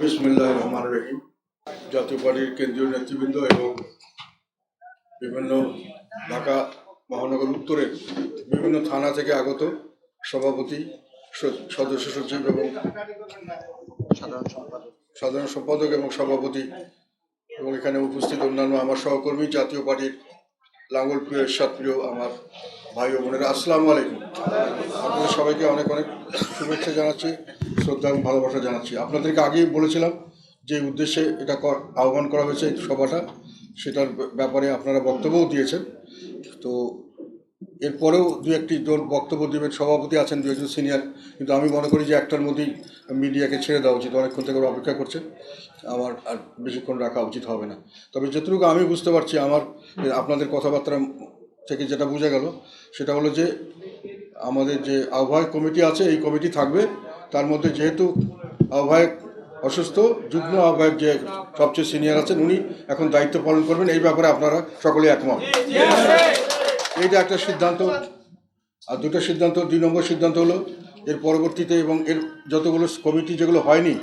বিসমুল্লাহ রহমান রহিম। জাতীয় পার্টির কেন্দ্রীয় নেতৃবৃন্দ এবং বিভিন্ন ঢাকা মহানগর উত্তরের বিভিন্ন থানা থেকে আগত সভাপতি সদস্য সচিব এবং সাধারণ সম্পাদক। এবং সভাপতি এবং এখানে উপস্থিত অন্যান্য আমার সহকর্মী জাতীয় পার্টির লাঙ্গল প্রিয় প্রিয় আমার ভাই ও বোনেরা। আসসালামু আলাইকুম। আপনাদের সবাইকে অনেক অনেক শুভেচ্ছা জানাচ্ছি। শ্রদ্ধা এবং ভালোবাসা জানাচ্ছি। আপনাদেরকে আগেই বলেছিলাম যে উদ্দেশ্যে এটা আহ্বান করা হয়েছে সভাটা। সেটার ব্যাপারে আপনারা বক্তব্যও দিয়েছেন। তো এরপরেও দু একটি জন বক্তব্য দেবেন। সভাপতি আছেন, দু একজন সিনিয়র। কিন্তু আমি মনে করি যে একটার মধ্যেই মিডিয়াকে ছেড়ে দেওয়া উচিত। অনেকক্ষণ থেকে ওরা অপেক্ষা করছে। আমার আর বেশিক্ষণ রাখা উচিত হবে না। তবে যতটুকু আমি বুঝতে পারছি, আমার আপনাদের কথাবার্তা থেকে যেটা বোঝা গেল, সেটা হলো যে আমাদের যে আহ্বায়ক কমিটি আছে, এই কমিটি থাকবে। তার মধ্যে যেহেতু আহ্বায়ক অসুস্থ, যুগ্ম আহ্বায়ক যে সবচেয়ে সিনিয়র আছেন, উনি এখন দায়িত্ব পালন করবেন। এই ব্যাপারে আপনারা সকলে একমত। এইটা একটা সিদ্ধান্ত। আর দুটো সিদ্ধান্ত, দুই নম্বর সিদ্ধান্ত হলো, এর পরবর্তীতে এবং এর যতগুলো কমিটি যেগুলো হয়নি,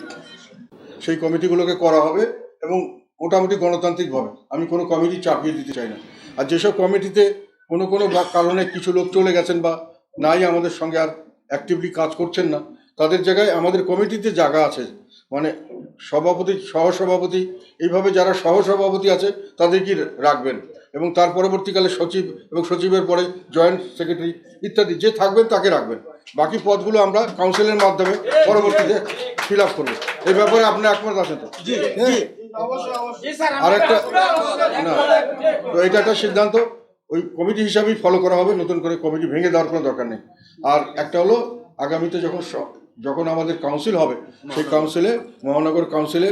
সেই কমিটিগুলোকে করা হবে এবং মোটামুটি গণতান্ত্রিকভাবে। আমি কোনো কমিটি চাপিয়ে দিতে চাই না। আর যেসব কমিটিতে কোনো কোনো কারণে কিছু লোক চলে গেছেন বা নাই আমাদের সঙ্গে আর অ্যাক্টিভলি কাজ করছেন না তাদের জায়গায় আমাদের কমিটিতে জায়গা আছে। মানে সভাপতি সহসভাপতি এইভাবে যারা সহসভাপতি আছে তাদেরকে রাখবেন। এবং তার পরবর্তীকালে সচিব এবং সচিবের পরে জয়েন্ট সেক্রেটারি ইত্যাদি যে থাকবেন তাকে রাখবেন। বাকি পদগুলো আমরা কাউন্সিলের মাধ্যমে পরবর্তীতে ফিল আপ করব। এই ব্যাপারে আপনি একমত আছেন তো? আর একটা না তো এটা একটা সিদ্ধান্ত। ওই কমিটি হিসাবেই ফলো করা হবে। নতুন করে কমিটি ভেঙে দেওয়ার কোনো দরকার নেই। আর একটা হলো আগামীতে যখন স- যখন আমাদের কাউন্সিল হবে সেই কাউন্সিলে মহানগর কাউন্সিলে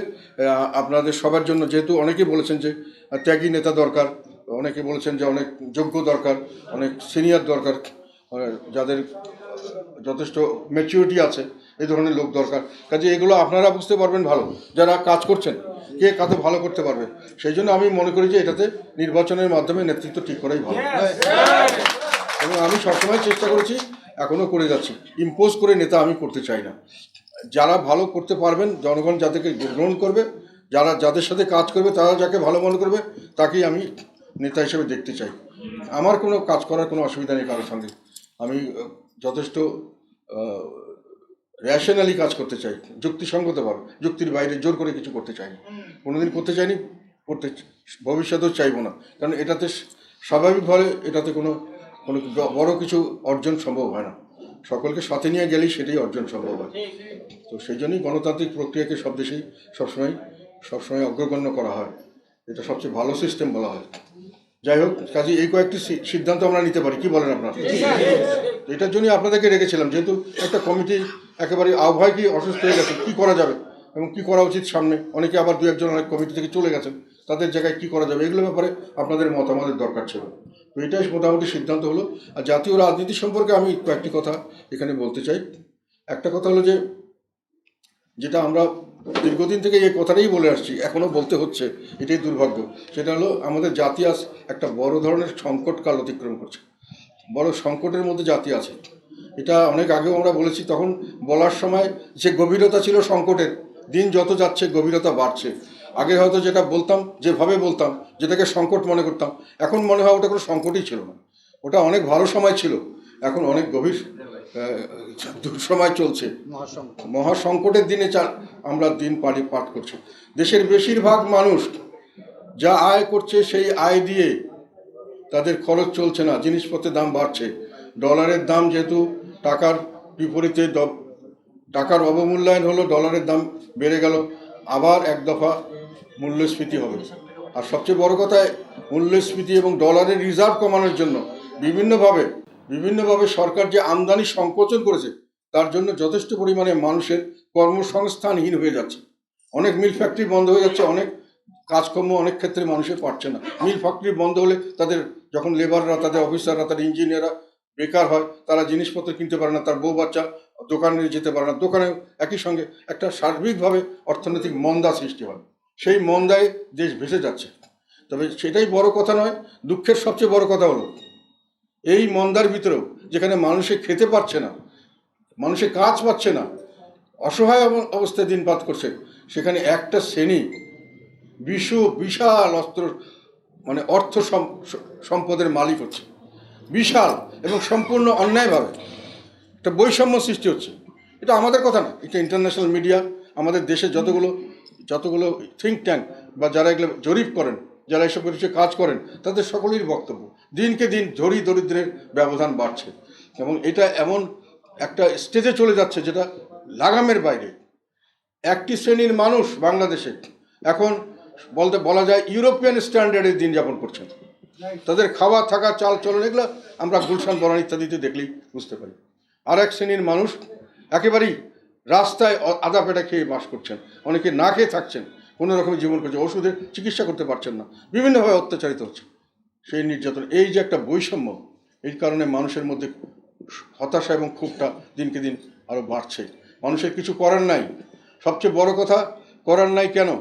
আপনাদের সবার জন্য যেহেতু অনেকেই বলেছেন যে ত্যাগী নেতা দরকার অনেকে বলেছেন যে অনেক যোগ্য দরকার অনেক সিনিয়র দরকার যাদের যথেষ্ট ম্যাচিউরিটি আছে এই ধরনের লোক দরকার। কাজে এগুলো আপনারা বুঝতে পারবেন ভালো যারা কাজ করছেন কে কাতে ভালো করতে পারবে। সেই জন্য আমি মনে করি যে এটাতে নির্বাচনের মাধ্যমে নেতৃত্ব ঠিক করাই ভালো। এবং আমি সবসময় চেষ্টা করেছি এখনও করে যাচ্ছি। ইম্পোজ করে নেতা আমি করতে চাই না। যারা ভালো করতে পারবেন, জনগণ যাদেরকে গ্রহণ করবে, যারা যাদের সাথে কাজ করবে, তারা যাকে ভালো মনে করবে, তাকেই আমি নেতা হিসেবে দেখতে চাই। আমার কোনো কাজ করার কোনো অসুবিধা নেই কারোর সঙ্গে। আমি যথেষ্ট র্যাশনালি কাজ করতে চাই, যুক্তিসঙ্গতভাবে, যুক্তির বাইরে জোর করে কিছু করতে চাই কোনোদিন করতে চাইনি, করতে ভবিষ্যতেও চাইব না। কারণ এটাতে স্বাভাবিকভাবে এটাতে কোনো কোনো বড় কিছু অর্জন সম্ভব হয় না। সকলকে সাথে নিয়ে গেলেই সেটাই অর্জন সম্ভব হয়। তো সেই জন্যই গণতান্ত্রিক প্রক্রিয়াকে সব দেশেই সবসময় সবসময় অগ্রগণ্য করা হয়। এটা সবচেয়ে ভালো সিস্টেম বলা হয়। যাই হোক কাজে এই কয়েকটি সিদ্ধান্ত আমরা নিতে পারি। কি বলেন আপনারা? এটার জন্যই আপনাদেরকে রেখেছিলাম যেহেতু একটা কমিটি একেবারে আহ্বায় কি অসুস্থ হয়ে গেছে কি করা যাবে এবং কি করা উচিত সামনে? অনেকে আবার দু একজন অনেক কমিটি থেকে চলে গেছেন। তাদের জায়গায় কি করা যাবে? এগুলো ব্যাপারে আপনাদের মতামতের দরকার ছিল। তো এটাই মোটামুটি সিদ্ধান্ত হলো। আর জাতীয় রাজনীতি সম্পর্কে আমি কয়েকটি কথা এখানে বলতে চাই। একটা কথা হলো যে, যেটা আমরা দীর্ঘদিন থেকে এই কথাটাই বলে আসছি এখনও বলতে হচ্ছে, এটাই দুর্ভাগ্য। সেটা হলো আমাদের জাতি আজ একটা বড় ধরনের সংকটকাল অতিক্রম করছে। বড় সংকটের মধ্যে জাতি আছে। এটা অনেক আগেও আমরা বলেছি, তখন বলার সময় যে গভীরতা ছিল সংকটের, দিন যত যাচ্ছে গভীরতা বাড়ছে। আগে হয়তো যেটা বলতাম যেভাবে বলতাম যেটাকে সংকট মনে করতাম এখন মনে হয় ওটা কোনো সংকটই ছিল না। ওটা অনেক ভালো সময় ছিল এখন অনেক গভীর দুঃসময় চলছে। মহা সংকটের দিনে চা আমরা দিন পাড়ি পাঠ করছি। দেশের বেশিরভাগ মানুষ যা আয় করছে সেই আয় দিয়ে তাদের খরচ চলছে না জিনিসপত্রের দাম বাড়ছে। ডলারের দাম যেহেতু টাকার বিপরীতে টাকার অবমূল্যায়ন হলো ডলারের দাম বেড়ে গেল। আবার এক দফা মূল্যস্ফীতি হবে। আর সবচেয়ে বড় কথা, মূল্যস্ফীতি এবং ডলারের রিজার্ভ কমানোর জন্য বিভিন্নভাবে বিভিন্নভাবে সরকার যে আমদানি সংকোচন করেছে, তার জন্য যথেষ্ট পরিমাণে মানুষের কর্মসংস্থানহীন হয়ে যাচ্ছে। অনেক মিল ফ্যাক্টরি বন্ধ হয়ে যাচ্ছে, অনেক কাজকর্ম অনেক ক্ষেত্রে মানুষের পারছে না। মিল ফ্যাক্টরি বন্ধ হলে তাদের, যখন লেবাররা তাদের অফিসাররা তাদের ইঞ্জিনিয়াররা বেকার হয়, তারা জিনিসপত্র কিনতে পারে না, তার বউ বাচ্চা দোকানে যেতে পারে না। দোকানে একই সঙ্গে একটা সার্বিকভাবে অর্থনৈতিক মন্দা সৃষ্টি হয়। সেই মন্দায় দেশ ভেসে যাচ্ছে। তবে সেটাই বড় কথা নয়, দুঃখের সবচেয়ে বড় কথা হলো, এই মন্দার ভিতরেও যেখানে মানুষে খেতে পারছে না, মানুষে কাজ পাচ্ছে না, অসহায় অব- অবস্থায় দিনপাত করছে, সেখানে একটা শ্রেণি বিশ্ব বিশাল অস্ত্র মানে অর্থ সম্পদের মালিক হচ্ছে। বিশাল এবং সম্পূর্ণ অন্যায়ভাবে। একটা বৈষম্য সৃষ্টি হচ্ছে। এটা আমাদের কথা না, এটা ইন্টারন্যাশনাল মিডিয়া আমাদের দেশে যতগুলো যতগুলো থিঙ্ক ট্যাঙ্ক বা যারা এগুলো জরিপ করেন, যারা এসব কিছু কাজ করেন, তাদের সকলেরই বক্তব্য। দিনকে দিন ধরি দরিদ্রের ব্যবধান বাড়ছে এবং এটা এমন একটা স্টেজে চলে যাচ্ছে যেটা লাগামের বাইরে। একটি শ্রেণির মানুষ বাংলাদেশে এখন বলতে, বলা যায় ইউরোপিয়ান স্ট্যান্ডার্ডের দিন যাপন করছেন। তাদের খাওয়া, থাকা, চাল, চলন এগুলো আমরা গুলশান বরান ইত্যাদিতে দেখলেই বুঝতে পারি। আর এক শ্রেণির মানুষ একেবারেই রাস্তায় আদা পেটা খেয়ে বাস করছেন। অনেকে না খেয়ে থাকছেন। কোনো রকমের জীবন করছে ওষুধের চিকিৎসা করতে পারছেন না। বিভিন্নভাবে অত্যাচারিত হচ্ছে। সেই নির্যাতন, এই যে একটা বৈষম্য, এই কারণে মানুষের মধ্যে হতাশা এবং ক্ষোভটা দিনকে দিন আরও বাড়ছে। মানুষের কিছু করার নাই। সবচেয়ে বড় কথা, করার নাই কেন?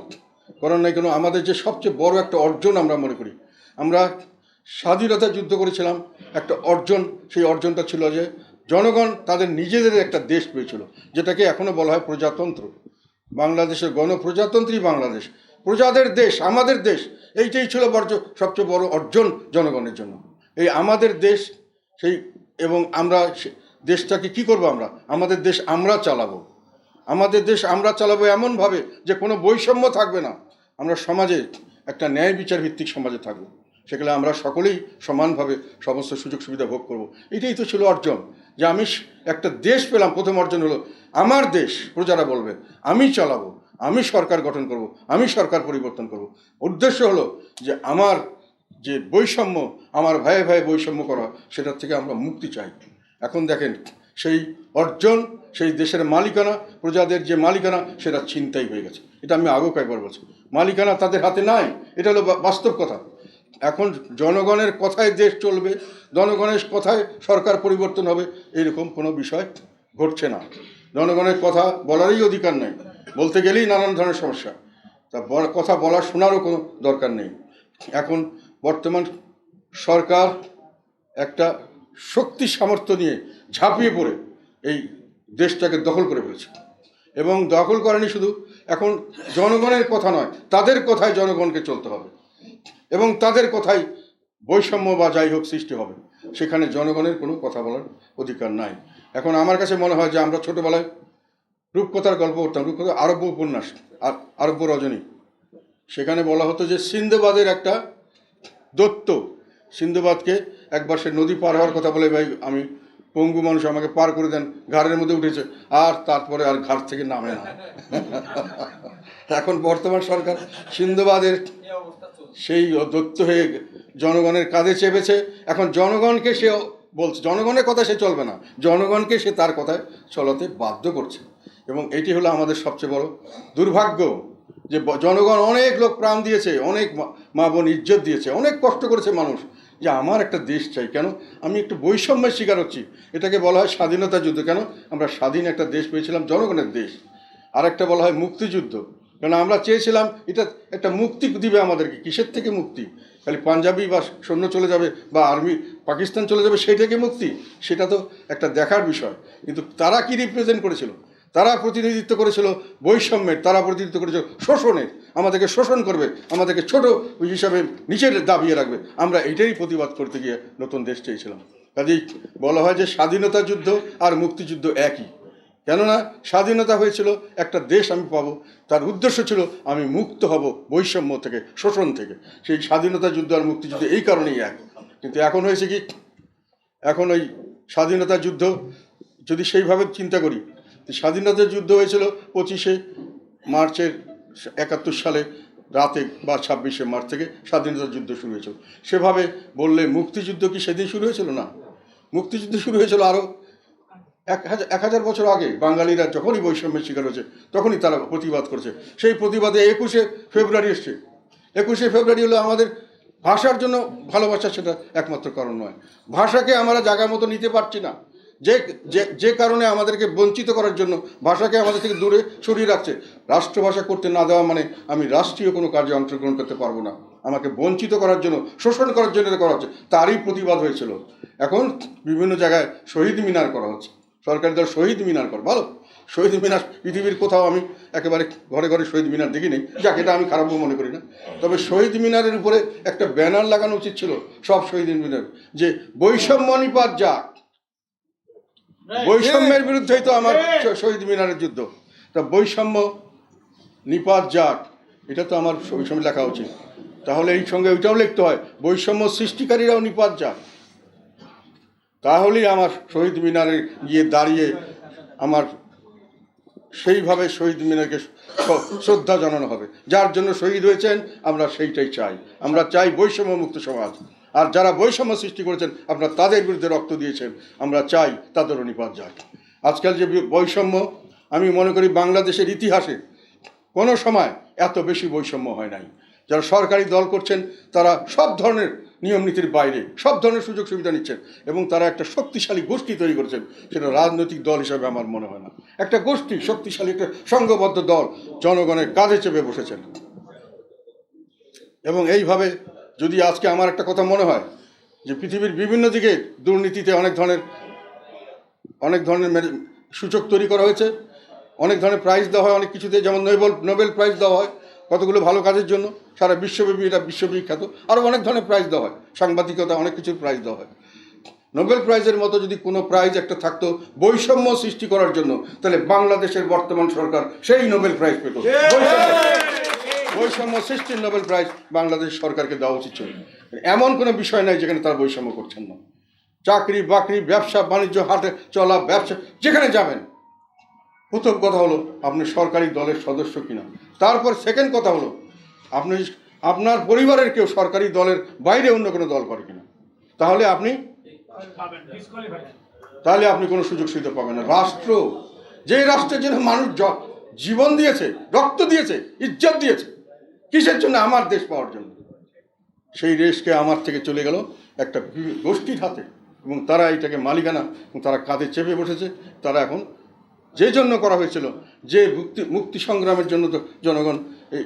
করার নাই কেন? আমাদের যে সবচেয়ে বড় একটা অর্জন আমরা মনে করি। আমরা স্বাধীনতা যুদ্ধ করেছিলাম। একটা অর্জন, সেই অর্জনটা ছিল যে জনগণ তাদের নিজেদের একটা দেশ পেয়েছিল, যেটাকে এখনও বলা হয় প্রজাতন্ত্র। বাংলাদেশের গণপ্রজাতন্ত্রী বাংলাদেশ। প্রজাদের দেশ, আমাদের দেশ, এইটাই ছিল বর্জ, সবচেয়ে বড় অর্জন জনগণের জন্য। এই আমাদের দেশ, সেই, এবং আমরা দেশটাকে কি করব আমরা? আমাদের দেশ আমরা চালাবো। আমাদের দেশ আমরা চালাবো এমনভাবে যে কোনো বৈষম্য থাকবে না। আমরা সমাজে একটা ন্যায় বিচার ভিত্তিক সমাজে থাকব। সেখানে আমরা সকলেই সমানভাবে সমস্ত সুযোগ সুবিধা ভোগ করব। এটাই তো ছিল অর্জন। যে আমি একটা দেশ পেলাম, প্রথম অর্জন হলো, আমার দেশ, প্রজারা বলবে, আমি চালাবো, আমি সরকার গঠন করব, আমি সরকার পরিবর্তন করব। উদ্দেশ্য হলো যে আমার যে বৈষম্য, আমার ভাইয়ে ভাইয়ে বৈষম্য করা, সেটার থেকে আমরা মুক্তি চাই। এখন দেখেন, সেই অর্জন, সেই দেশের মালিকানা, প্রজাদের যে মালিকানা, সেটা ছিনতাই হয়ে গেছে। এটা আমি আগেও কয়েকবার বলছি। মালিকানা তাদের হাতে নাই, এটা হলো বাস্তব কথা। এখন জনগণের কথায় দেশ চলবে, জনগণের কথায় সরকার পরিবর্তন হবে এরকম কোনো বিষয় ঘটছে না। জনগণের কথা বলারই অধিকার নেই, বলতে গেলেই নানান ধরনের সমস্যা। তা কথা বলা শোনারও কোনো দরকার নেই। এখন বর্তমান সরকার একটা শক্তি সামর্থ্য নিয়ে ঝাঁপিয়ে পড়ে এই দেশটাকে দখল করে ফেলেছে। এবং দখল করেনি শুধু, এখন জনগণের কথা নয়, তাদের কথায় জনগণকে চলতে হবে। এবং তাদের কথাই বৈষম্য বা যাই হোক সৃষ্টি হবে। সেখানে জনগণের কোনো কথা বলার অধিকার নাই। এখন আমার কাছে মনে হয় যে আমরা ছোটোবেলায় রূপকথার গল্প করতাম, রূপকথা আরব্য উপন্যাস, আর আরব্য রজনী। সেখানে বলা হতো যে সিন্ধবাদের একটা দত্ত, সিন্ধবাদকে একবার সে নদী পার হওয়ার কথা বলে, ভাই, আমি পঙ্গু মানুষ, আমাকে পার করে দেন, ঘাড়ের মধ্যে উঠেছে, আর তারপরে আর ঘাট থেকে নামে না। এখন বর্তমান সরকার সিন্ধবাদের সেই দত্ত হয়ে জনগণের কাঁধে চেপেছে। এখন জনগণকে সে বলছে, জনগণের কথা সে চলবে না। জনগণকে সে তার কথায় চলাতে বাধ্য করছে। এবং এটি হলো আমাদের সবচেয়ে বড় দুর্ভাগ্য যে জনগণ অনেক লোক প্রাণ দিয়েছে, অনেক মা- মা বোন ইজ্জত দিয়েছে, অনেক কষ্ট করেছে মানুষ। যে আমার একটা দেশ চাই কেন? আমি একটু বৈষম্যের শিকার হচ্ছি। এটাকে বলা হয় স্বাধীনতা যুদ্ধ। কেন? আমরা স্বাধীন একটা দেশ পেয়েছিলাম, জনগণের দেশ। আর একটা বলা হয় মুক্তিযুদ্ধ। কারণ আমরা চেয়েছিলাম এটা একটা মুক্তি দিবে আমাদেরকে। কিসের থেকে মুক্তি? খালি পাঞ্জাবি বা সৈন্য চলে যাবে বা আর্মি পাকিস্তান চলে যাবে সেইটাকে মুক্তি? সেটা তো একটা দেখার বিষয়। কিন্তু তারা কি রিপ্রেজেন্ট করেছিল? তারা প্রতিনিধিত্ব করেছিল বৈষম্যের, তারা প্রতিনিধিত্ব করেছিল শোষণের। আমাদেরকে শোষণ করবে, আমাদেরকে ছোট হিসাবে নিচের দাবিয়ে রাখবে। আমরা এটাই প্রতিবাদ করতে গিয়ে নতুন দেশ চেয়েছিলাম। কাজেই বলা হয় যে স্বাধীনতা যুদ্ধ আর মুক্তিযুদ্ধ একই। কেননা স্বাধীনতা হয়েছিল, একটা দেশ আমি পাবো। তার উদ্দেশ্য ছিল আমি মুক্ত হব বৈষম্য থেকে, শোষণ থেকে। সেই স্বাধীনতা যুদ্ধ আর মুক্তিযুদ্ধ এই কারণেই এক। কিন্তু এখন হয়েছে কি? এখন ওই স্বাধীনতা যুদ্ধ, যদি সেইভাবে চিন্তা করি স্বাধীনতা যুদ্ধ হয়েছিল পঁচিশে মার্চের একাত্তর সালে, রাতে বা ছাব্বিশে মার্চ থেকে স্বাধীনতা যুদ্ধ শুরু হয়েছিল। সেভাবে বললে মুক্তিযুদ্ধ কি সেদিন শুরু হয়েছিল? না। মুক্তিযুদ্ধ শুরু হয়েছিল আরও এক হাজার এক হাজার বছর আগে বাঙালিরা যখনই বৈষম্যের শিকার হয়েছে, তখনই তারা প্রতিবাদ করেছে। সেই প্রতিবাদে একুশে ফেব্রুয়ারি এসছে। একুশে ফেব্রুয়ারি হলো আমাদের ভাষার জন্য ভালোবাসা সেটা একমাত্র কারণ নয়। ভাষাকে আমরা জায়গা মতো নিতে পারছি না। যে যে কারণে আমাদেরকে বঞ্চিত করার জন্য ভাষাকে আমাদের থেকে দূরে সরিয়ে রাখছে, রাষ্ট্রভাষা করতে না দেওয়া মানে আমি রাষ্ট্রীয় কোনো কাজে অংশগ্রহণ করতে পারব না। আমাকে বঞ্চিত করার জন্য, শোষণ করার জন্য করা হচ্ছে, তারই প্রতিবাদ হয়েছিল। এখন বিভিন্ন জায়গায় শহীদ মিনার করা হচ্ছে। সরকারি দল শহীদ মিনার কর ভালো? শহীদ মিনার পৃথিবীর কোথাও আমি একেবারে ঘরে ঘরে শহীদ মিনার দেখিনি। যাক এটা আমি খারাপও মনে করি না। তবে শহীদ মিনারের উপরে একটা ব্যানার লাগানো উচিত ছিল সব শহীদ মিনার যে বৈষম্য নিপাত যাক। বৈষম্যের বিরুদ্ধেই তো আমার শহীদ মিনারের যুদ্ধ। তা বৈষম্য নিপাত যাক এটা তো আমার ওই সময় লেখা উচিত। তাহলে এই সঙ্গে ওইটাও লিখতে হয় বৈষম্য সৃষ্টিকারীরাও নিপাত যাক। তাহলেই আমার শহীদ মিনারে গিয়ে দাঁড়িয়ে আমার সেইভাবে শহীদ মিনারকে শ্রদ্ধা জানানো হবে। যার জন্য শহীদ হয়েছেন, আমরা সেইটাই চাই। আমরা চাই বৈষম্য মুক্ত সমাজ। আর যারা বৈষম্য সৃষ্টি করেছেন, আপনারা তাদের বিরুদ্ধে রক্ত দিয়েছেন। আমরা চাই তাদেরও নিপাত যাক। আজকাল যে বৈষম্য, আমি মনে করি বাংলাদেশের ইতিহাসে কোনো সময় এত বেশি বৈষম্য হয় নাই। যারা সরকারি দল করছেন, তারা সব ধরনের নিয়ম নীতির বাইরে সব ধরনের সুযোগ সুবিধা নিচ্ছেন এবং তারা একটা শক্তিশালী গোষ্ঠী তৈরি করেছেন, সেটা রাজনৈতিক দল হিসাবে আমার মনে হয় না। একটা গোষ্ঠী, শক্তিশালী একটা সংঘবদ্ধ দল জনগণের কাজে চেপে বসেছেন। এবং এইভাবে যদি আজকে আমার একটা কথা মনে হয়, যে পৃথিবীর বিভিন্ন দিকে দুর্নীতিতে অনেক ধরনের অনেক ধরনের সূচক তৈরি করা হয়েছে, অনেক ধরনের প্রাইজ দেওয়া হয়, অনেক কিছুতে, যেমন নোবেল নোবেল প্রাইজ দেওয়া হয় কতগুলো ভালো কাজের জন্য? সারা বিশ্বব্যাপী এটা বিশ্ববিখ্যাত। আরও অনেক ধরনের প্রাইজ দেওয়া হয়। সাংবাদিকতা অনেক কিছুর প্রাইজ দেওয়া হয়। নোবেল প্রাইজের মতো যদি কোনো প্রাইজ একটা থাকতো বৈষম্য সৃষ্টি করার জন্য তাহলে বাংলাদেশের বর্তমান সরকার সেই নোবেল প্রাইজ পেত। বৈষম্য- বৈষম্য সৃষ্টির নোবেল প্রাইজ বাংলাদেশ সরকারকে দেওয়া উচিত ছিল। এমন কোনো বিষয় নাই যেখানে তারা বৈষম্য করছেন না। চাকরি বাকরি ব্যবসা বাণিজ্য হাটে চলা ব্যবসা যেখানে যাবেন প্রথম কথা হলো, আপনি সরকারি দলের সদস্য কিনা। তারপর সেকেন্ড কথা হলো, আপনি আপনার পরিবারের কেউ সরকারি দলের বাইরে অন্য কোনো দল করে কিনা। তাহলে আপনি তাহলে আপনি কোনো সুযোগ সুবিধা পাবেন না। রাষ্ট্র, যে রাষ্ট্রের জন্য মানুষ জীবন দিয়েছে, রক্ত দিয়েছে, ইজ্জত দিয়েছে, কিসের জন্য? আমার দেশ পাওয়ার জন্য। সেই দেশকে আমার থেকে চলে গেল একটা গোষ্ঠীর হাতে। এবং তারা এটাকে মালিকানা তারা কাঁধে চেপে বসেছে। তারা এখন যে জন্য করা হয়েছিল, যে মুক্তি মুক্তি সংগ্রামের জন্য তো জনগণ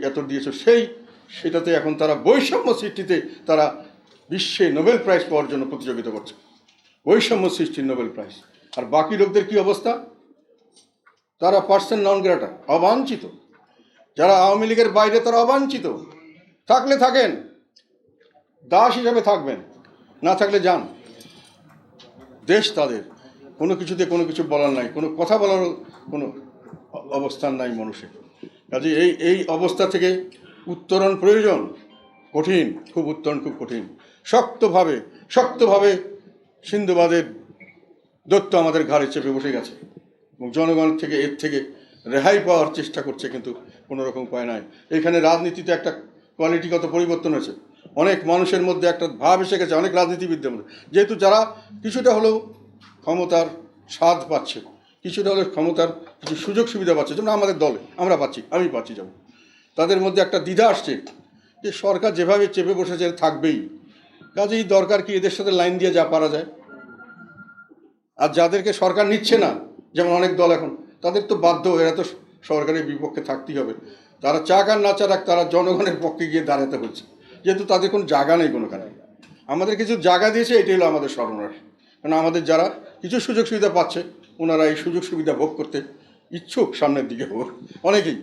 এত দিয়েছে, সেই, সেটাতে এখন তারা বৈষম্য সৃষ্টিতে তারা বিশ্বে নোবেল প্রাইজ পাওয়ার জন্য প্রতিযোগিতা করছে। বৈষম্য সৃষ্টির নোবেল প্রাইজ। আর বাকি লোকদের কি অবস্থা? তারা পার্সেন্ট নন গ্রেটার অবাঞ্ছিত। যারা আওয়ামী লীগের বাইরে, তারা অবাঞ্ছিত। থাকলে থাকেন, দাস হিসাবে থাকবেন, না থাকলে যান। দেশ তাদের। কোনো কিছুতে কোনো কিছু বলার নাই, কোনো কথা বলারও কোনো অবস্থান নাই মানুষের। কাজে এই এই অবস্থা থেকে উত্তরণ প্রয়োজন, কঠিন, খুব উত্তরণ খুব কঠিন। শক্তভাবে শক্তভাবে সিন্ধুবাদের দত্ত আমাদের ঘাড়ে চেপে বসে গেছে। এবং জনগণ থেকে, এর থেকে রেহাই পাওয়ার চেষ্টা করছে কিন্তু কোনো রকম উপায় নাই। এখানে রাজনীতিতে একটা কোয়ালিটিগত পরিবর্তন হয়েছে। অনেক মানুষের মধ্যে একটা ভাব এসে গেছে, অনেক রাজনীতিবিদদের মধ্যে। যেহেতু যারা কিছুটা হলেও ক্ষমতার স্বাদ পাচ্ছে। কিছুটা হলেও ক্ষমতার কিছু সুযোগ সুবিধা পাচ্ছে। যেমন আমাদের দলে, আমরা পাচ্ছি, আমি পাচ্ছি যেমন। তাদের মধ্যে একটা দ্বিধা আসছে যে সরকার যেভাবে চেপে বসেছে থাকবেই। কাজেই দরকার কি এদের সাথে লাইন দিয়ে যা পারা যায়। আর যাদেরকে সরকার নিচ্ছে না, যেমন অনেক দল এখন, তাদের তো বাধ্য, এরা তো সরকারের বিপক্ষে থাকতেই হবে। তারা চাক আর না চাক, তারা জনগণের পক্ষে গিয়ে দাঁড়াতে হচ্ছে। যেহেতু তাদের কোনো জায়গা নেই কোনোখানে আমাদের কিছু জায়গা দিয়েছে, এটাই হলো আমাদের সর্বনাশ। কারণ আমাদের যারা কিছু সুযোগ সুবিধা পাচ্ছে, ওনারা এই সুযোগ সুবিধা ভোগ করতে ইচ্ছুক সামনের দিকে হোক। অনেকেই।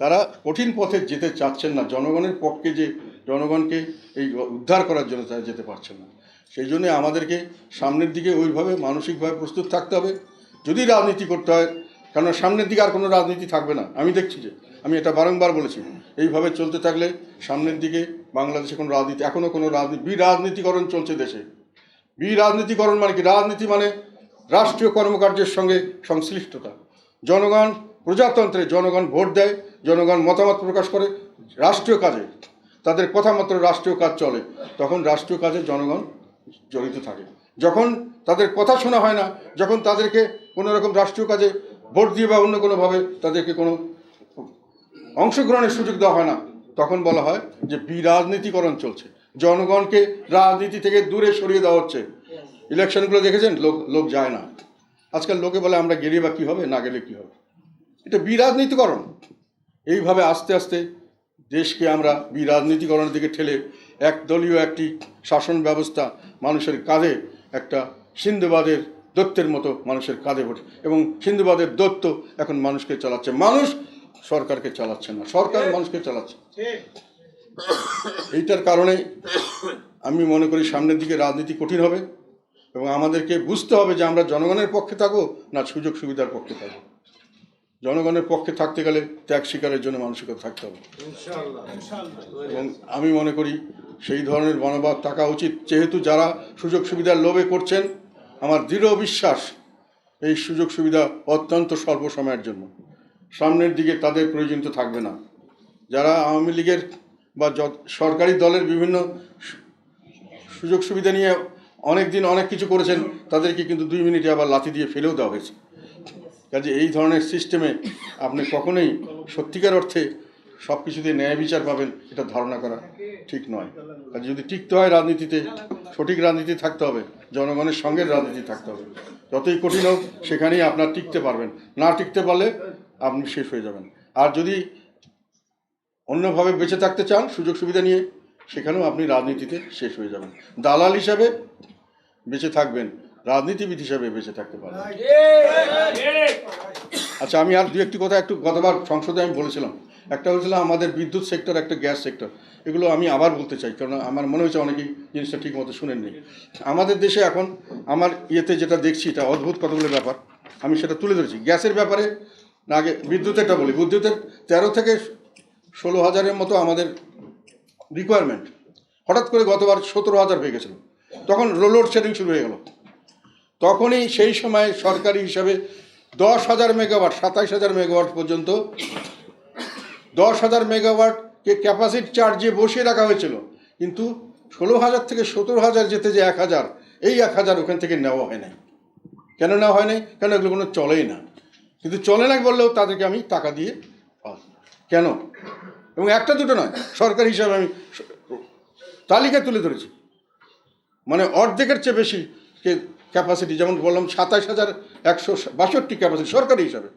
তারা কঠিন পথে যেতে চাচ্ছেন না, জনগণের পক্ষে যে, জনগণকে এই উদ্ধার করার জন্য তারা যেতে পারছেন না। সেই জন্যে আমাদেরকে সামনের দিকে ওইভাবে মানসিকভাবে প্রস্তুত থাকতে হবে। যদি রাজনীতি করতে হয় কারণ সামনের দিকে আর কোনো রাজনীতি থাকবে না। আমি দেখছি যে, আমি এটা বারংবার বলেছি। এইভাবে চলতে থাকলে সামনের দিকে বাংলাদেশে কোনো রাজনীতি এখনও কোনো রাজনীতি, বিরাজনীতিকরণ চলছে দেশে। বিরাজনীতিকরণ মানে কি? রাজনীতি মানে রাষ্ট্রীয় কর্মকার্যের সঙ্গে সংশ্লিষ্টতা। জনগণ, প্রজাতন্ত্রে জনগণ ভোট দেয়, জনগণ মতামত প্রকাশ করে রাষ্ট্রীয় কাজে। তাদের কথা মতো রাষ্ট্রীয় কাজ চলে, তখন রাষ্ট্রীয় কাজে জনগণ জড়িত থাকে। যখন তাদের কথা শোনা হয় না, যখন তাদেরকে কোনো রকম রাষ্ট্রীয় কাজে ভোট দিয়ে বা অন্য কোনোভাবে তাদেরকে কোনো অংশগ্রহণের সুযোগ দেওয়া হয় না, তখন বলা হয় যে বিরাজনীতিকরণ চলছে। জনগণকে রাজনীতি থেকে দূরে সরিয়ে দেওয়া হচ্ছে। ইলেকশনগুলো দেখেছেন? লোক লোক যায় না। আজকাল লোকে বলে, আমরা গেলে বা কী হবে? না গেলে কী হবে? এটা বিরাজনীতিকরণ। এইভাবে আস্তে আস্তে দেশকে আমরা বিরাজনীতিকরণের দিকে ঠেলে একদলীয় একটি শাসন ব্যবস্থা মানুষের কাঁধে, একটা সিন্ধুবাদের দত্তের মতো মানুষের কাঁধে ওঠে এবং হিন্দুবাদের দত্ত এখন মানুষকে চালাচ্ছে। মানুষ সরকারকে চালাচ্ছে না। সরকার মানুষকে চালাচ্ছে। এইটার কারণে আমি মনে করি সামনের দিকে রাজনীতি কঠিন হবে এবং আমাদেরকে বুঝতে হবে যে আমরা জনগণের পক্ষে থাকব না সুযোগ সুবিধার পক্ষে থাকব। জনগণের পক্ষে থাকতে গেলে ত্যাগ শিকারের জন্য মানসিকতা থাকতে হবে। এবং আমি মনে করি সেই ধরনের মনোভাব থাকা উচিত। যেহেতু যারা সুযোগ সুবিধার লোভে করছেন আমার দৃঢ় বিশ্বাস এই সুযোগ সুবিধা অত্যন্ত স্বল্প সময়ের জন্য। সামনের দিকে তাদের প্রয়োজনীয়তা থাকবে না। যারা আওয়ামী লীগের বা সরকারি দলের বিভিন্ন সুযোগ সুবিধা নিয়ে অনেক দিন অনেক কিছু করেছেন, তাদেরকে কিন্তু দুই মিনিটে আবার লাথি দিয়ে ফেলেও দেওয়া হয়েছে। কাজে এই ধরনের সিস্টেমে আপনি কখনোই সত্যিকার অর্থে সব কিছুতে ন্যায় বিচার পাবেন, এটা ধারণা করা ঠিক নয়। আর যদি টিকতে হয় রাজনীতিতে, সঠিক রাজনীতি থাকতে হবে, জনগণের সঙ্গে রাজনীতি থাকতে হবে। যতই কঠিন হোক, সেখানেই আপনার টিকতে পারবেন। না টিকতে পারলে আপনি শেষ হয়ে যাবেন। আর যদি অন্যভাবে বেঁচে থাকতে চান, সুযোগ সুবিধা নিয়ে, সেখানেও আপনি রাজনীতিতে শেষ হয়ে যাবেন। দালাল হিসাবে বেঁচে থাকবেন, রাজনীতিবিদ হিসাবে বেঁচে থাকতে পারবেন। আচ্ছা আমি আর দু একটি কথা একটু গতবার সংসদে আমি বলেছিলাম। একটা হয়েছিল আমাদের বিদ্যুৎ সেক্টর, একটা গ্যাস সেক্টর। এগুলো আমি আবার বলতে চাই কারণ আমার মনে হয়েছে অনেকেই জিনিসটা ঠিক মতো শুনেননি। আমাদের দেশে এখন আমার ইয়েতে যেটা দেখছি, এটা অদ্ভুত কতগুলো ব্যাপার। আমি সেটা তুলে ধরেছি। গ্যাসের ব্যাপারে না আগে বিদ্যুতেরটা বলি। বিদ্যুতের তেরো থেকে ষোলো হাজারের মতো আমাদের রিকোয়ারমেন্ট হঠাৎ করে গতবার সতেরো হাজার হয়ে গেছিল। তখন লোড শেডিং শুরু হয়ে গেল। তখনই সেই সময় সরকারি হিসাবে দশ হাজার মেগাওয়াট সাতাইশ হাজার মেগাওয়াট পর্যন্ত দশ হাজার মেগাওয়াটকে ক্যাপাসিটি চার্জে বসিয়ে রাখা হয়েছিল। কিন্তু ষোলো হাজার থেকে সতেরো হাজার যেতে যে এক হাজার, এই এক হাজার ওখান থেকে নেওয়া হয় নাই। কেন নেওয়া হয় নাই? কেন এগুলো কোনো চলেই না? কিন্তু চলে না বললেও তাদেরকে আমি টাকা দিয়ে কেন? এবং একটা দুটো নয়, সরকার হিসাবে আমি তালিকা তুলে ধরেছি। মানে অর্ধেকের চেয়ে বেশি ক্যাপাসিটি যেমন বললাম সাতাশ হাজার একশো বাষট্টি ক্যাপাসিটি সরকারি হিসাবে।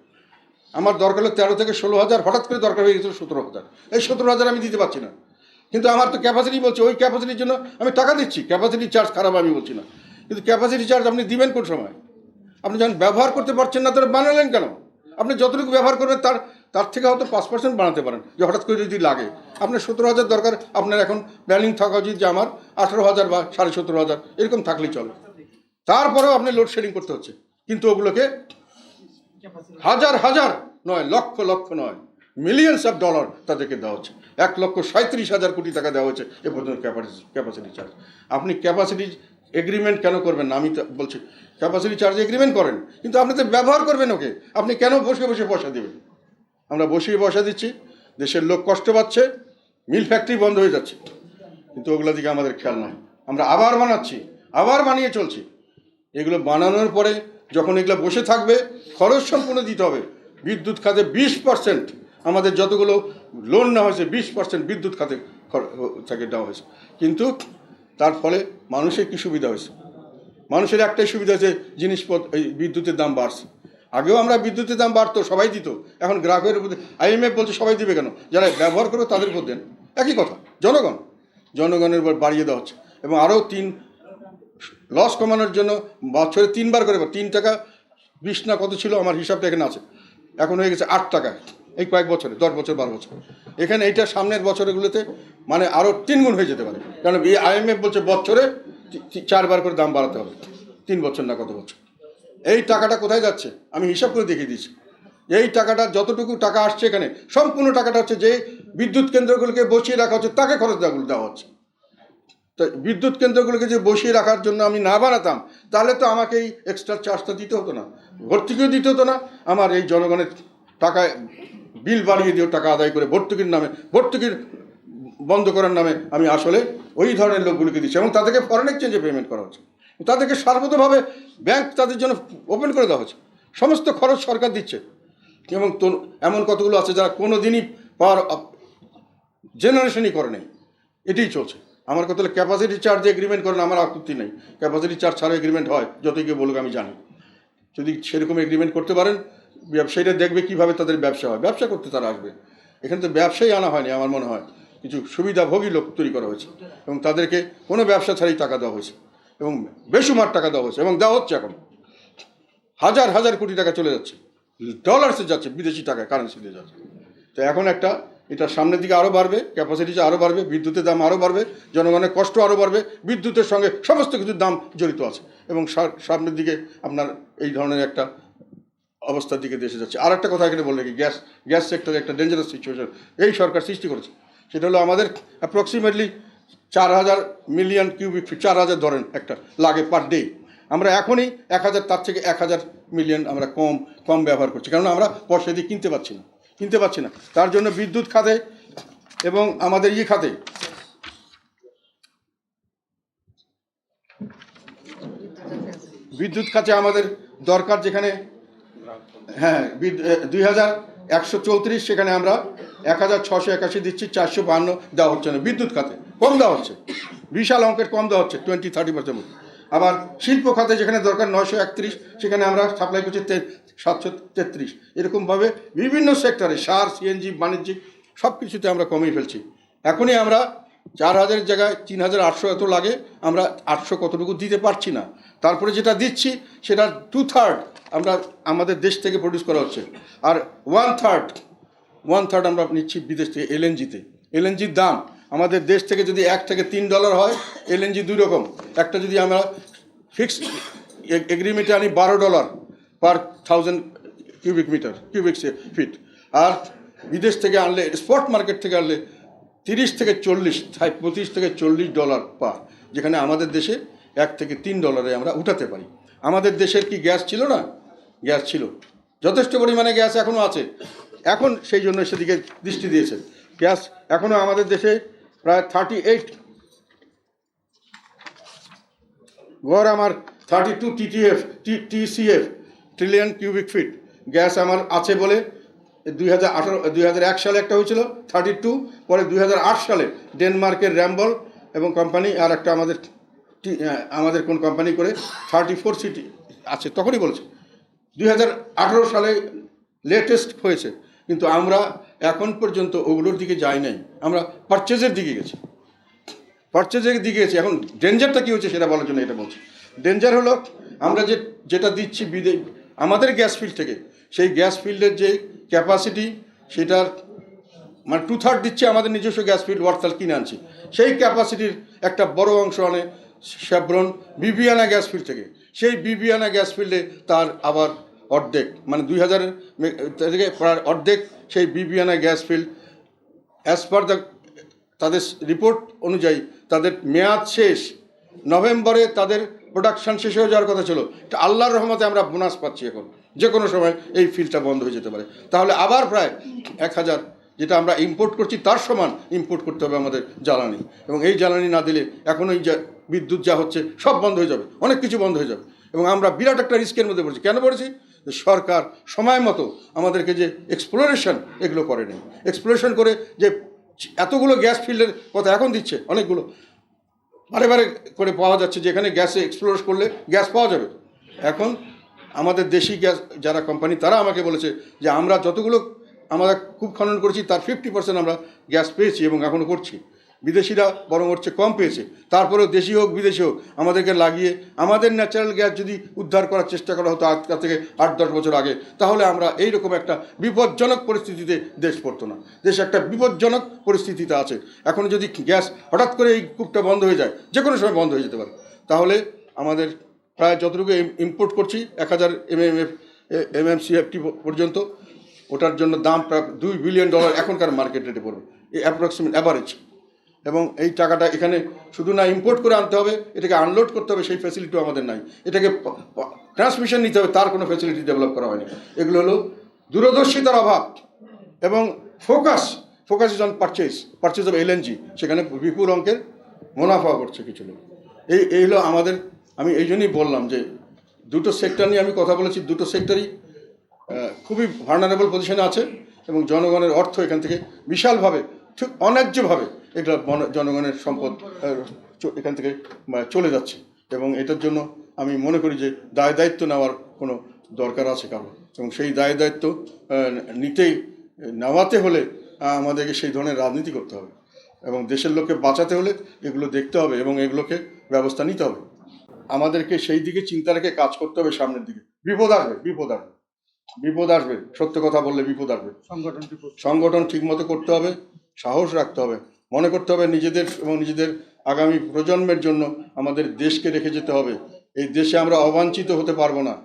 আমার দরকার হলো তেরো থেকে ষোলো হাজার, হঠাৎ করে দরকার হয়ে গেছিল সতেরো হাজার। এই সতেরো হাজার আমি দিতে পারছি না। কিন্তু আমার তো ক্যাপাসিটি বলছে, ওই ক্যাপাসিটির জন্য আমি টাকা দিচ্ছি ক্যাপাসিটি চার্জ খারাপ আমি বলছি না। কিন্তু ক্যাপাসিটি চার্জ আপনি দিবেন কোন সময়? আপনি যখন ব্যবহার করতে পারছেন না, তাহলে বানালেন কেন? আপনি যতটুকু ব্যবহার করবেন তার তার থেকে হয়তো পাঁচ পার্সেন্ট বানাতে পারেন, যে হঠাৎ করে যদি লাগে। আপনার সতেরো হাজার দরকার, আপনার এখন প্ল্যানিং থাকা উচিত যে আমার আঠারো হাজার বা সাড়ে সতেরো হাজার, এরকম থাকলেই চলে। তারপরেও আপনি লোডশেডিং করতে হচ্ছে। কিন্তু ওগুলোকে হাজার হাজার নয়, লক্ষ লক্ষ নয় মিলিয়নস অফ ডলার তাদেরকে দেওয়া হচ্ছে। এক লক্ষ সাঁত্রিশ হাজার কোটি টাকা দেওয়া হচ্ছে এ পর্যন্ত ক্যাপাসিটি ক্যাপাসিটি চার্জ আপনি ক্যাপাসিটি এগ্রিমেন্ট কেন করবেন আমি তো বলছি ক্যাপাসিটি চার্জ এগ্রিমেন্ট করেন, কিন্তু আপনি তো ব্যবহার করবেন ওকে। আপনি কেন বসে বসে পয়সা দেবেন? আমরা বসিয়ে পয়সা দিচ্ছি, দেশের লোক কষ্ট পাচ্ছে, মিল ফ্যাক্টরি বন্ধ হয়ে যাচ্ছে। কিন্তু ওগুলো দিকে আমাদের খেয়াল নাই। আমরা আবার বানাচ্ছি, আবার বানিয়ে চলছি। এগুলো বানানোর পরে যখন এগুলো বসে থাকবে, খরচ সম্পূর্ণ দিতে হবে। বিদ্যুৎ খাতে বিশ পার্সেন্ট আমাদের যতগুলো লোন নেওয়া হয়েছে, বিশ পার্সেন্ট বিদ্যুৎ খাতে থেকে দেওয়া হয়েছে। কিন্তু তার ফলে মানুষের কী সুবিধা হয়েছে? মানুষের একটাই সুবিধা হয়েছে, জিনিসপত্র, এই বিদ্যুতের দাম বাড়ছে। আগেও আমরা বিদ্যুতের দাম বাড়তো, সবাই দিত। এখন গ্রাহকের উপর আইএমএফ বলছে সবাই দিবে কেন? যারা ব্যবহার করবে তাদের উপর দেন। একই কথা, জনগণ। জনগণের উপর বাড়িয়ে দেওয়া হচ্ছে। এবং আরও তিন লস কমানোর জন্য বছরে তিনবার করে তিন টাকা বিশ না কত ছিল আমার হিসাবটা এখানে আছে। এখন হয়ে গেছে আট টাকা। এই কয়েক বছরে, দশ বছর, বারো বছর। এখানে এইটা সামনের বছরগুলোতে মানে আরও তিন গুণ হয়ে যেতে পারে। কারণ এই আইএমএফ বলছে বছরে চারবার করে দাম বাড়াতে হবে। তিন বছর না কত বছর। এই টাকাটা কোথায় যাচ্ছে? আমি হিসাব করে দেখিয়ে দিয়েছি এই টাকাটা যতটুকু টাকা আসছে এখানে, সম্পূর্ণ টাকাটা হচ্ছে যে বিদ্যুৎ কেন্দ্রগুলোকে বসিয়ে রাখা হচ্ছে, তাকে খরচ দেওয়া হচ্ছে। তো বিদ্যুৎ কেন্দ্রগুলোকে যে বসিয়ে রাখার জন্য আমি না বানাতাম, তাহলে তো আমাকে এই এক্সট্রা চার্জটা দিতে হতো না। ভর্তুকিও দিতে হতো না। আমার এই জনগণের টাকায় বিল বাড়িয়ে দিয়ে টাকা আদায় করে ভর্তুকির নামে, ভর্তুকির বন্ধ করার নামে আমি আসলে ওই ধরনের লোকগুলোকে দিচ্ছি এবং তাদেরকে ফরেন এক্সচেঞ্জে পেমেন্ট করা হচ্ছে। তাদেরকে সার্বতভাবে ব্যাংক তাদের জন্য ওপেন করে দেওয়া হচ্ছে সমস্ত খরচ সরকার দিচ্ছে। এবং এমন কতগুলো আছে যারা কোনো দিনই পাওয়ার জেনারেশনই করে নেই। এটাই চলছে। আমার কথা হলো ক্যাপাসিটি চার্জ এগ্রিমেন্ট করেন, আমার আপত্তি নেই। ক্যাপাসিটি চার্জ ছাড়া এগ্রিমেন্ট হয়, যতই কেউ বলুক আমি জানি। যদি সেরকম এগ্রিমেন্ট করতে পারেন ব্যবসায়ীরা দেখবে কীভাবে তাদের ব্যবসা হয়। ব্যবসা করতে তারা আসবে। এখানে তো ব্যবসায়ী আনা হয়নি আমার মনে হয়। কিছু সুবিধাভোগী লোক তৈরি করা হয়েছে। এবং তাদেরকে কোনো ব্যবসা ছাড়াই টাকা দেওয়া হয়েছে। এবং বেসুমার টাকা দেওয়া হয়েছে এবং দেওয়া হচ্ছে এখন। হাজার হাজার কোটি টাকা চলে যাচ্ছে। ডলার্সে যাচ্ছে, বিদেশি টাকা কারেন্সিতে যাচ্ছে। তো এখন একটা, এটা সামনের দিকে আরও বাড়বে ক্যাপাসিটিটা আরও বাড়বে, বিদ্যুতের দাম আরও বাড়বে, জনগণের কষ্ট আরও বাড়বে, বিদ্যুতের সঙ্গে সমস্ত কিছুর দাম জড়িত আছে। এবং সামনের দিকে আপনার এই ধরনের একটা অবস্থার দিকে দেশে যাচ্ছে। আর একটা কথা এখানে বললে কি, গ্যাস গ্যাস সেক্টরে একটা ডেঞ্জারাস সিচুয়েশন এই সরকার সৃষ্টি করেছে। সেটা হলো আমাদের অ্যাপ্রক্সিমেটলি চার হাজার মিলিয়ন কিউবিক ফিট, চার হাজার ধরেন একটা, লাগে পার ডে আমরা এখনই এক হাজার, তার থেকে এক হাজার মিলিয়ন আমরা কম কম ব্যবহার করছি। কারণ আমরা পয়সা দিয়ে কিনতে পারছি না, কিনতে পারছি না। তার জন্য বিদ্যুৎ খাতে এবং আমাদের ই খাতে। বিদ্যুৎ খাতে আমাদের দরকার যেখানে হ্যাঁ দুই হাজার একশো চৌত্রিশ সেখানে আমরা এক হাজার ছশো একাশি দিচ্ছি, চারশো বাহান্ন দেওয়া হচ্ছে না বিদ্যুৎ খাতে। কম দেওয়া হচ্ছে। বিশাল অঙ্কের কম দেওয়া হচ্ছে টোয়েন্টি থার্টি পার্সেন্ট আবার শিল্প খাতে যেখানে দরকার নয়শো একত্রিশ, সেখানে আমরা সাপ্লাই করছি সাতশো তেত্রিশ। এরকমভাবে বিভিন্ন সেক্টরে সার সিএনজি বাণিজ্যিক সব কিছুতে আমরা কমিয়ে ফেলছি। এখনই আমরা চার হাজারের জায়গায় তিন হাজার আটশো এত লাগে, আমরা আটশো কতটুকু দিতে পারছি না। তারপরে যেটা দিচ্ছি সেটা টু থার্ড আমরা আমাদের দেশ থেকে প্রডিউস করা হচ্ছে। আর ওয়ান থার্ড ওয়ান থার্ড আমরা নিচ্ছি বিদেশ থেকে এলএনজিতে এলএনজির দাম আমাদের দেশ থেকে যদি এক থেকে তিন ডলার হয় এলএনজি দুই রকম। একটা যদি আমরা ফিক্সড এগ্রিমেন্টে আনি বারো dollar per thousand cubic metre cubic feet আর বিদেশ থেকে আনলে স্পট মার্কেট থেকে আনলে তিরিশ থেকে চল্লিশ পঁচিশ থেকে চল্লিশ ডলার পার যেখানে আমাদের দেশে এক থেকে তিন ডলারে আমরা উঠাতে পারি। আমাদের দেশের কি গ্যাস ছিল না? গ্যাস ছিল। যথেষ্ট পরিমাণে গ্যাস এখনও আছে। এখন সেই জন্য সেদিকে দৃষ্টি দিয়েছে গ্যাস এখনও আমাদের দেশে প্রায় থার্টি এইট ঘর আমার thirty two TTF T TCF trillion cubic feet gas আমার আছে বলে দুই হাজার দুই হাজার এক সালে একটা হয়েছিল থার্টি টু পরে দুই হাজার আট সালে ডেনমার্কের র্যাম্বল এবং কোম্পানি আর একটা আমাদের আমাদের কোন কোম্পানি করে থার্টি ফোর সিটি আছে, তখনই বলছে। দুই হাজার আঠারো সালে লেটেস্ট হয়েছে। কিন্তু আমরা এখন পর্যন্ত ওগুলোর দিকে যাই নাই। আমরা পারচেজের দিকে গেছি। পারচেজের দিকে গেছি। এখন ডেঞ্জারটা কী হচ্ছে সেটা বলার জন্য এটা বলছি। ডেঞ্জার হলো আমরা যে, যেটা দিচ্ছি বিদে, আমাদের গ্যাস ফিল্ড থেকে, সেই গ্যাস ফিল্ডের যে ক্যাপাসিটি সেটার মানে টু থার্ড দিচ্ছে আমাদের নিজস্ব গ্যাস ফিল্ড ওয়ার্তাল কিনে আনছি। সেই ক্যাপাসিটির একটা বড় অংশ আনে শেভরন বিবিয়ানা গ্যাস ফিল্ড থেকে। সেই বিবিয়ানা গ্যাস ফিল্ডে তার আবার অর্ধেক মানে দুই হাজারের থেকে প্রায় অর্ধেক সেই Bibiyana gas field. As per the তাদের রিপোর্ট অনুযায়ী তাদের মেয়াদ শেষ। নভেম্বরে তাদের প্রোডাকশান শেষ হয়ে যাওয়ার কথা ছিল। আল্লাহর রহমতে আমরা বোনাস পাচ্ছি এখন। যে কোনো সময় এই ফিল্ডটা বন্ধ হয়ে যেতে পারে। তাহলে আবার প্রায় এক হাজার যেটা আমরা ইম্পোর্ট করছি, তার সমান ইম্পোর্ট করতে হবে আমাদের জ্বালানি। এবং এই জ্বালানি না দিলে এখন এই যা বিদ্যুৎ যা হচ্ছে, সব বন্ধ হয়ে যাবে। অনেক কিছু বন্ধ হয়ে যাবে। এবং আমরা বিরাট একটা রিস্কের মধ্যে পড়ছি। কেন পড়েছি? যে সরকার সময় মতো আমাদেরকে যে এক্সপ্লোরেশন এগুলো করেনি। এক্সপ্লোরেশন করে যে এতগুলো গ্যাস ফিল্ডের কথা এখন দিচ্ছে, অনেকগুলো। বারে বারে করে পাওয়া যাচ্ছে যে এখানে গ্যাসে এক্সপ্লোর করলে গ্যাস পাওয়া যাবে। এখন আমাদের দেশি গ্যাস যারা কোম্পানি তারা আমাকে বলেছে যে আমরা যতগুলো আমরা খুব খনন করেছি, তার ফিফটি পার্সেন্ট আমরা গ্যাস পেয়েছি এবং এখনও করছি। বিদেশিরা বরং হচ্ছে কম পেয়েছে। তারপরেও দেশি হোক, বিদেশি হোক, আমাদেরকে লাগিয়ে, আমাদের ন্যাচারাল গ্যাস যদি উদ্ধার করার চেষ্টা করা হতো আজ থেকে আট, দশ বছর আগে, তাহলে আমরা এই রকম একটা বিপজ্জনক পরিস্থিতিতে দেশ পড়তো না। দেশ একটা বিপজ্জনক পরিস্থিতিতে আছে। এখন যদি গ্যাস হঠাৎ করে এই কূপটা বন্ধ হয়ে যায় যে কোনো সময় বন্ধ হয়ে যেতে পারে। তাহলে আমাদের প্রায় যতটুকু ইম্পোর্ট করছি, এক হাজার M M F M M CFT পর্যন্ত, ওটার জন্য দাম প্রায় দুই বিলিয়ন ডলার এখনকার মার্কেট রেটে পড়বে। অ্যাপ্রক্সিমেট অ্যাভারেজ এবং এই টাকাটা এখানে শুধু না ইম্পোর্ট করে আনতে হবে, এটাকে আনলোড করতে হবে, সেই ফ্যাসিলিটিও আমাদের নাই। এটাকে ট্রান্সমিশন নিতে হবে, তার কোনো ফ্যাসিলিটি ডেভেলপ করা হয়নি। এগুলো হলো দূরদর্শিতার অভাব এবং focus focus is on purchase purchase of LNG সেখানে বিপুল অঙ্কের মুনাফা করছে কিছু লোক। এই এই হলো আমাদের, আমি এই জন্যই বললাম যে দুটো সেক্টর নিয়ে আমি কথা বলেছি, দুটো সেক্টরই খুবই ভার্নারেবল পজিশনে আছে এবং জনগণের অর্থ এখান থেকে বিশালভাবে, ঠিক অন্যায্যভাবে এটা জনগণের সম্পদ এখান থেকে চলে যাচ্ছে। এবং এটার জন্য আমি মনে করি যে দায় দায়িত্ব নেওয়ার কোনো দরকার আছে কারণ এবং সেই দায় দায়িত্ব নিতেই নেওয়াতে হলে আমাদেরকে সেই ধরনের রাজনীতি করতে হবে। এবং দেশের লোককে বাঁচাতে হলে এগুলো দেখতে হবে এবং এগুলোকে ব্যবস্থা নিতে হবে। আমাদেরকে সেই দিকে চিন্তা রেখে কাজ করতে হবে সামনের দিকে। বিপদ আসবে বিপদ আসবে। বিপদ আসবে সত্য কথা বললে বিপদ আসবে। সংগঠন সংগঠন ঠিকমতো করতে হবে সাহস রাখতে হবে। মনে করতে হবে নিজেদের এবং নিজেদের আগামী প্রজন্মের জন্য আমাদের দেশকে রেখে যেতে হবে। এই দেশে আমরা অবাঞ্ছিত হতে পারব না।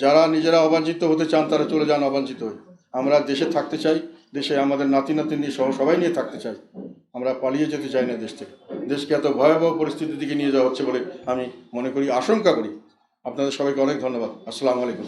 যারা নিজেরা অবাঞ্ছিত হতে চান তারা চলে যান অবাঞ্ছিত হয়ে। আমরা দেশে থাকতে চাই, দেশে আমাদের নাতি নাতি নিয়ে সহ সবাই নিয়ে থাকতে চাই। আমরা পালিয়ে যেতে চাই না দেশ থেকে। দেশকে এত ভয়াবহ পরিস্থিতির দিকে নিয়ে যাওয়া হচ্ছে বলে আমি মনে করি, আশঙ্কা করি। আপনাদের সবাইকে অনেক ধন্যবাদ। আসসালামু আলাইকুম।